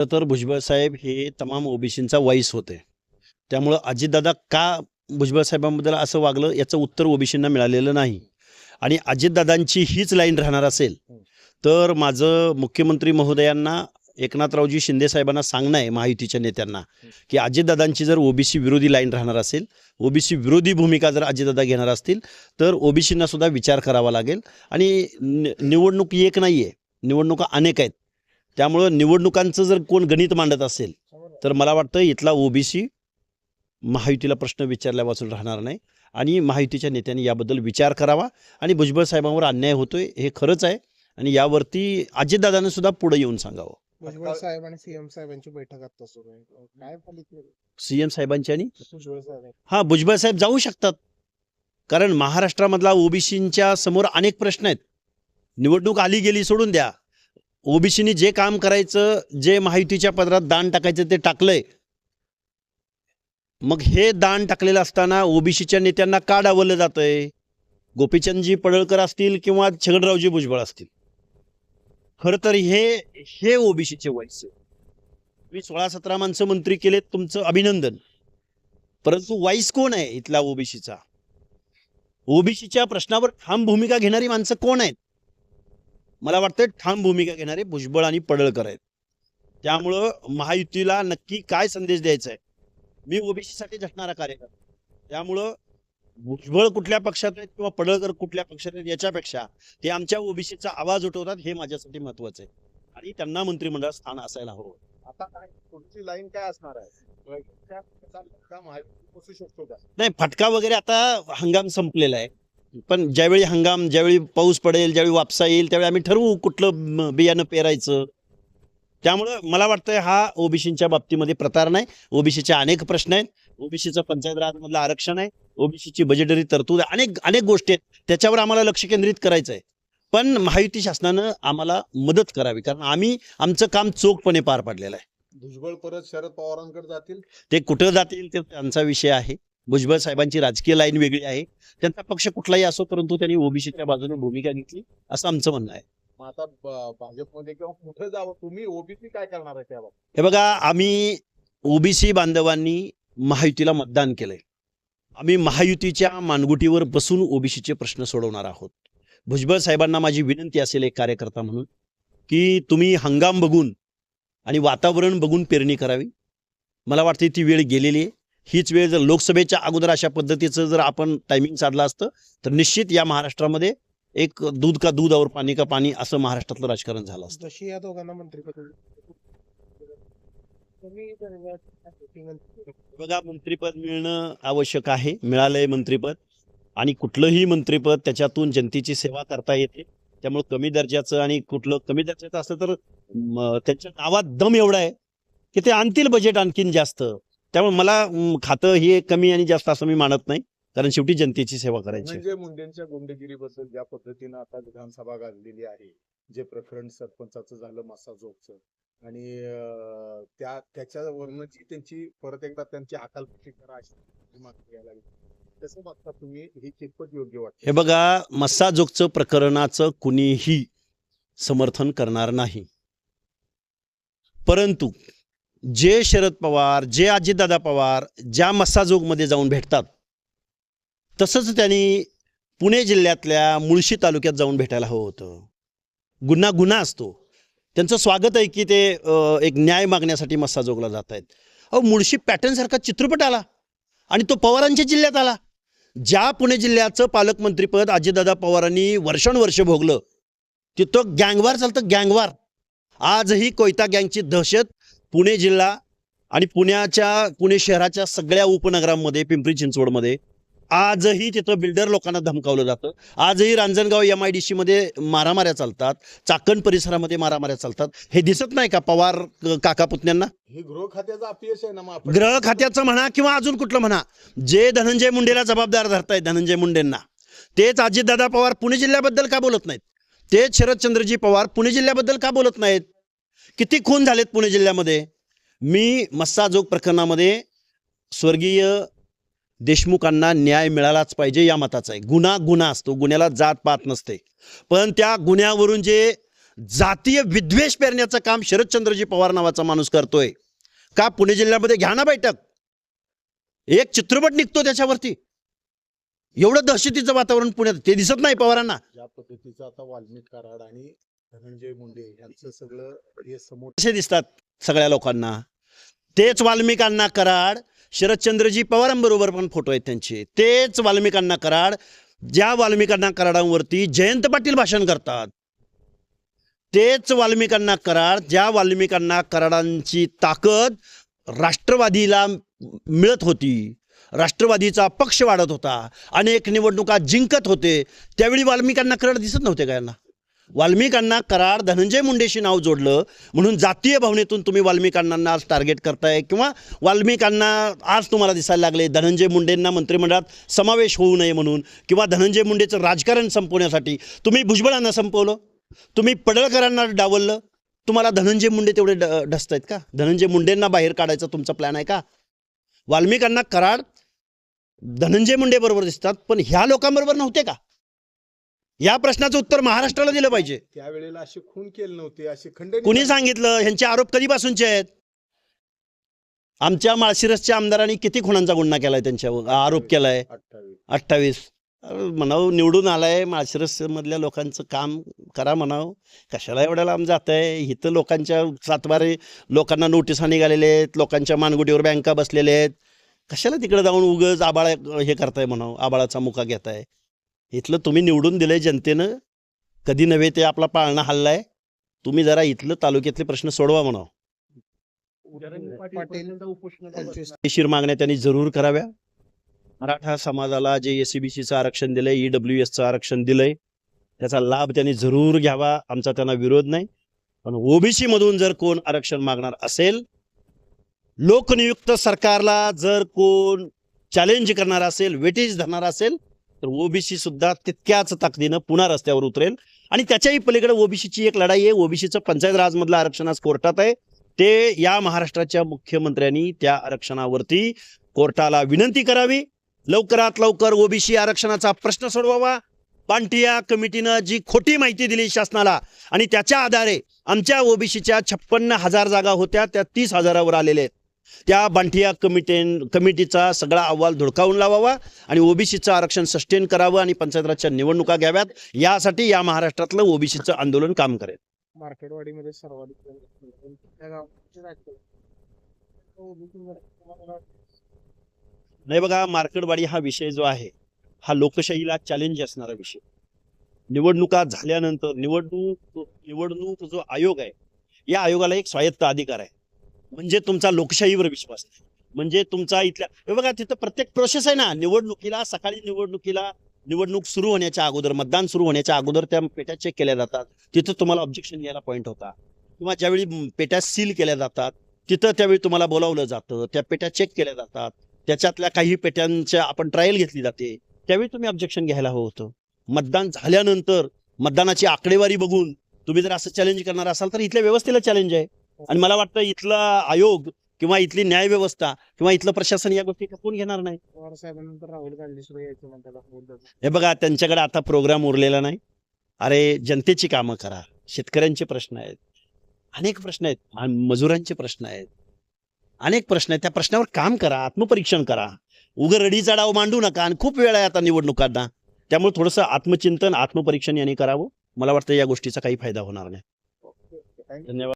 तर भुजबळ साहेब हे तमाम ओबीसींचा वाईस होते. त्यामुळं अजितदादा का भुजबळ साहेबांबद्दल असं वागलं याचं उत्तर ओबीसींना मिळालेलं नाही. आणि अजितदादांची हीच लाईन राहणार असेल तर माझं मुख्यमंत्री महोदयांना एकनाथरावजी शिंदे साहेबांना सांगणं आहे महायुतीच्या नेत्यांना की अजितदादांची जर ओबीसी विरोधी लाईन राहणार असेल ओबीसी विरोधी भूमिका जर अजितदादा घेणार असतील तर ओबीसींना सुद्धा विचार करावा लागेल. आणि निवडणूक एक नाही आहे निवडणुका अनेक आहेत. त्यामुळं निवडणुकांचं जर कोण गणित मांडत असेल तर मला वाटतं इथला ओबीसी महायुतीला प्रश्न विचारल्यापासून राहणार नाही. आणि महायुतीच्या नेत्यांनी याबद्दल विचार करावा आणि भुजबळ साहेबांवर अन्याय होतोय हे खरंच आहे. आणि यावरती अजितदादानं सुद्धा पुढे येऊन सांगावं. भुजबळ साहेब आणि सीएम साहेबांची बैठक आता सुरू आहे काय फलित सी एम साहेबांची आणि? भुजबळ साहेब. हां भुजबळ साहेब जाऊ शकतात. कारण महाराष्ट्रामधला ओबीसींच्या समोर अनेक प्रश्न आहेत. निवडणूक आली गेली सोडून द्या. ओबीसीनी जे काम करायचं जे महायुतीच्या पदरात दान टाकायचं ते टाकलंय. मग हे दान टाकलेलं असताना ओबीसीच्या नेत्यांना का डावललं जातंय? गोपीचंदजी पडळकर असतील किंवा छगनरावजी भुजबळ असतील? खरं तर हे हे ओबीसीचे वयस मी सोळा सतरा माणसं मंत्री केलेत तुमचं अभिनंदन. परंतु वाईस कोण आहे इथला ओबीसीचा? ओबीसीच्या प्रश्नावर ठाम भूमिका घेणारी माणसं कोण आहेत? मला वाटतं ठाम भूमिका घेणारे भुजबळ आणि पडळकर आहेत. त्यामुळं महायुतीला नक्की काय संदेश द्यायचा आहे मी ओबीसीसाठी झटणारा कार्यकर्ता. त्यामुळं भुजबळ कुठल्या पक्षात आहेत किंवा पडळकर कुठल्या पक्षात आहेत याच्यापेक्षा ते आमच्या ओबीसीचा आवाज उठवतात हे माझ्यासाठी महत्वाचं आहे आणि त्यांना मंत्रिमंडळात स्थान असायला हवं. आता काय? पुढची लाईन काय असणार आहे? नाही फटका वगैरे आता हंगाम संपलेला आहे. पण ज्यावेळी हंगाम ज्यावेळी पाऊस पडेल ज्यावेळी वापसा येईल त्यावेळी आम्ही ठरवू कुठलं बियाणं पेरायचं. त्यामुळं मला वाटतं हा ओबीसीच्या बाबतीमध्ये प्रतार नाही. ओबीसीचे अनेक प्रश्न आहेत. ओबीसीचं पंचायत राजमधलं आरक्षण आहे. ओबीसीची बजेटरी तरतूद आहे. अनेक अनेक गोष्टी आहेत. त्याच्यावर आम्हाला लक्ष केंद्रित करायचं आहे पण महायुती शासनानं आम्हाला मदत करावी. कारण आम्ही आमचं काम चोखपणे पार पाडलेलं आहे. भुजबळ परत शरद पवारांकडे जातील? ते कुठं जातील ते त्यांचा विषय आहे. भुजबळ साहेबांची राजकीय लाईन वेगळी आहे. त्यांचा पक्ष कुठलाही असो परंतु त्यांनी ओबीसीच्या बाजूने भूमिका घेतली असं आमचं म्हणणं आहे. आता भाजपमध्ये किंवा कुठे जावं? तुम्ही ओबीसी काय करणार आहे हे बघा आम्ही ओबीसी बांधवांनी महायुतीला मतदान केलंय. आम्ही महायुतीच्या मानगुटीवर बसून ओबीसीचे प्रश्न सोडवणार आहोत. भुजबळ साहेबांना माझी विनंती असेल एक कार्यकर्ता म्हणून की तुम्ही हंगाम बघून आणि वातावरण बघून पेरणी करावी. मला वाटते ती वेळ गेलेली आहे. हीच वेळ जर लोकसभेच्या अगोदर अशा पद्धतीचं जर आपण टायमिंग साधलं असतं तर निश्चित या महाराष्ट्रामध्ये एक दूध का दूध और पाणी का पाणी असं महाराष्ट्रातलं राजकारण झालं असतं. जशी या दोघांना मंत्रिपद बघा मंत्रीपद मिळणं आवश्यक आहे मिळालंय मंत्रीपद. आणि कुठलंही मंत्रीपद त्याच्यातून जनतेची सेवा करता येते. त्यामुळे कमी दर्जाचं आणि कुठलं कमी दर्जाचं असलं तर त्यांच्या नावात दम एवढा आहे की ते आणतील बजेट आणखीन जास्त. त्यामुळे मला खातं हे कमी आणि जास्त असं मी मानत नाही. कारण शेवटी जनतेची सेवा करायची. म्हणजे मुंडेंच्या गुंडगिरीबद्दल ज्या पद्धतीनं आता विधानसभा गाजलेली आहे जे प्रकरण सरपंचाचं झालं मसाजोगचं आणि त्या त्याच्यावरनं जी त्यांची परत एकदा त्यांची अकालपट्टी करा अशी मागणी बघता तुम्ही ही कितपत योग्य वाटते? हे बघा मस्साजोगचं प्रकरणाचं कुणीही समर्थन करणार नाही. परंतु जे शरद पवार जे अजितदादा पवार ज्या मस्साजोगमध्ये जाऊन भेटतात तसंच त्यांनी पुणे जिल्ह्यातल्या मुळशी तालुक्यात जाऊन भेटायला हवं होतं. गुन्हा गुन्हा असतो. त्यांचं स्वागत आहे की ते एक न्याय मागण्यासाठी मस्साजोगला जात आहेत. अहो मुळशी पॅटर्नसारखा चित्रपट आला आणि तो पवारांच्या जिल्ह्यात आला. ज्या पुणे जिल्ह्याचं पालकमंत्रीपद अजितदादा पवारांनी वर्षानुवर्ष भोगलं तिथं गँगवार चालतं गँगवार. आजही कोयता गँगची दहशत पुणे जिल्हा आणि पुण्याच्या पुणे शहराच्या सगळ्या उपनगरांमध्ये पिंपरी चिंचवडमध्ये आजही तिथं बिल्डर लोकांना धमकावलं जातं. आजही रांजणगाव एम आय डी सीमध्ये मारामाऱ्या चालतात. चाकण परिसरामध्ये मारामाऱ्या चालतात. हे दिसत नाही का पवार काका पुतण्यांना? हे गृह खात्याचं अपयश आहे ना ग्रह खात्याचं म्हणा किंवा अजून कुठलं म्हणा जे धनंजय मुंडेला जबाबदार धरतायत धनंजय मुंडेंना तेच अजितदादा पवार पुणे जिल्ह्याबद्दल का बोलत नाहीत? तेच शरदचंद्रजी पवार पुणे जिल्ह्याबद्दल का बोलत नाहीत? किती खून झालेत पुणे जिल्ह्यामध्ये? मी मस्साजोग प्रकरणामध्ये स्वर्गीय देशमुखांना न्याय मिळालाच पाहिजे या मताचा आहे. गुन्हा गुन्हा असतो. गुन्ह्याला जात पात नसते. पण त्या गुन्ह्यावरून जे जातीय विद्वेष पेरण्याचं काम शरदचंद्रजी पवार नावाचा माणूस करतोय का पुणे जिल्ह्यामध्ये? घ्या ना बैठक. एक चित्रपट निघतो त्याच्यावरती. एवढं दहशतीचं वातावरण पुण्यात ते दिसत नाही पवारांना. ज्या पद्धतीचा आता वाल्मिक कराड आणि धनंजय मुंडे यांचं सगळं हे समोर कसे दिसतात सगळ्या लोकांना. तेच वाल्मिकांना कराड शरदचंद्रजी पवारांबरोबर पण फोटो आहेत त्यांचे. तेच वाल्मिकांना कराड ज्या वाल्मिकांना कराडांवरती जयंत पाटील भाषण करतात. तेच वाल्मिकांना कराड ज्या वाल्मिकांना कराडांची ताकद राष्ट्रवादीला मिळत होती. राष्ट्रवादीचा पक्ष वाढत होता. अनेक निवडणुका जिंकत होते. त्यावेळी वाल्मिकांना कराड दिसत नव्हते का यांना? वाल्मिकांना कराड धनंजय मुंडेशी नाव जोडलं म्हणून जातीय भावनेतून तुम्ही वाल्मिकांना आज टार्गेट करताय किंवा वाल्मिकांना आज तुम्हाला दिसायला लागले धनंजय मुंडेंना मंत्रिमंडळात समावेश होऊ नये म्हणून किंवा धनंजय मुंडेचं राजकारण संपवण्यासाठी तुम्ही भुजबळांना संपवलं तुम्ही पडळकरांना डावललं तुम्हाला धनंजय मुंडे तेवढे ड ढसत आहेत का? धनंजय मुंडेंना बाहेर काढायचा तुमचा प्लॅन आहे का? वाल्मिकांना कराड धनंजय मुंडे बरोबर दिसतात पण ह्या लोकांबरोबर नव्हते का? या प्रश्नाचं उत्तर महाराष्ट्राला दिलं पाहिजे. त्यावेळेला असे खून केले नव्हते असे खंडणी कुणी सांगितलं? ह्यांचे आरोप कधीपासूनचे आहेत? आमच्या माळशिरसच्या आमदारांनी किती खुणांचा गुन्हा केलाय त्यांच्यावर आरोप केलाय. अठ्ठावीस. म्हणाव निवडून आलाय माळशिरस मधल्या लोकांचं काम करा म्हणाव. कशाला एवढ्या लांब जात आहे इथं लोकांच्या सातबारे लोकांना नोटिसा निघालेल्या आहेत लोकांच्या मानगुटीवर बँका बसलेल्या आहेत. कशाला तिकडे जाऊन उगच आबाळा हे करताय म्हणाव? आबाळाचा मुका घेताय. इथलं तुम्ही निवडून दिलंय जनतेनं. कधी नव्हे ते आपला पाळणा हल्लाय. तुम्ही जरा इथलं तालुक्यातले प्रश्न सोडवा म्हणाव. कायदेशीर मागण्या त्यांनी जरूर कराव्या. मराठा समाजाला जे एस सीचं आरक्षण दिलंय ई डब्ल्यू एसचं आरक्षण दिलंय त्याचा लाभ त्यांनी जरूर घ्यावा. आमचा त्यांना विरोध नाही. पण ओबीसी मधून जर कोण आरक्षण मागणार असेल लोकनियुक्त सरकारला जर कोण चॅलेंज करणार असेल वेटेज धरणार असेल तर ओबीसी सुद्धा तितक्याच ताकदीनं पुन्हा रस्त्यावर उतरेल. आणि त्याच्याही पलीकडे ओबीसीची एक लढाई आहे. ओबीसीचं पंचायत राजमधलं आरक्षण आज कोर्टात आहे. ते या महाराष्ट्राच्या मुख्यमंत्र्यांनी त्या आरक्षणावरती कोर्टाला विनंती करावी. लवकरात लवकर ओबीसी आरक्षणाचा प्रश्न सोडवावा. पांटिया कमिटीनं जी खोटी माहिती दिली शासनाला आणि त्याच्या आधारे आमच्या ओबीसीच्या छप्पन्न हजार जागा होत्या त्या तीस हजारावर आलेल्या आहेत. त्या बांटिया कमिटेन कमिटीचा सगळा अहवाल धुडकावून लावावा आणि ओबीसीचं आरक्षण सस्टेन करावं आणि पंचायत राजच्या निवडणुका घ्याव्यात. यासाठी या महाराष्ट्रातलं ओबीसीचं आंदोलन काम करेल. मार्केटवाडीमध्ये तुम्हाला नाही बघा मार्केटवाडी हा विषय जो आहे हा लोकशाहीला चॅलेंज असणारा विषय. निवडणुका झाल्यानंतर निवडणूक निवडणूक जो आयोग आहे या आयोगाला एक स्वायत्त अधिकार आहे. म्हणजे तुमचा लोकशाहीवर विश्वास नाही. म्हणजे तुमचा इथल्या हे बघा तिथं प्रत्येक प्रोसेस आहे ना. निवडणुकीला सकाळी निवडणुकीला निवडणूक सुरू होण्याच्या अगोदर मतदान सुरू होण्याच्या अगोदर त्या पेट्या चेक केल्या जातात. तिथं तुम्हाला ऑब्जेक्शन घ्यायला पॉईंट होता. किंवा ज्यावेळी पेट्या सील केल्या जातात तिथं त्यावेळी तुम्हाला बोलावलं जातं. त्या पेट्या चेक केल्या जातात. त्याच्यातल्या काही पेट्यांच्या आपण ट्रायल घेतली जाते. त्यावेळी तुम्ही ऑब्जेक्शन घ्यायला हवं होतं. मतदान झाल्यानंतर मतदानाची आकडेवारी बघून तुम्ही जर असं चॅलेंज करणार असाल तर इथल्या व्यवस्थेला चॅलेंज आहे. आणि मला वाटतं इथला आयोग किंवा इथली न्याय व्यवस्था किंवा इथलं प्रशासन या गोष्टी खपवून घेणार नाही. पवार साहेबांनंतर राहुल गांधी सुद्धा यायचं म्हणतात असं बोलतात. हे बघा त्यांच्याकडे आता प्रोग्राम उरलेला नाही. अरे जनतेची कामं करा. शेतकऱ्यांचे प्रश्न आहेत. अनेक प्रश्न आहेत. मजुरांचे प्रश्न आहेत. अनेक प्रश्न आहेत. त्या प्रश्नावर काम करा आत्मपरीक्षण करा. उग रडीचा डाव मांडू नका आणि खूप वेळ आहे आता निवडणुकांना. त्यामुळे थोडंसं आत्मचिंतन आत्मपरीक्षण यांनी करावं. मला वाटतं या गोष्टीचा काही फायदा होणार नाही. धन्यवाद.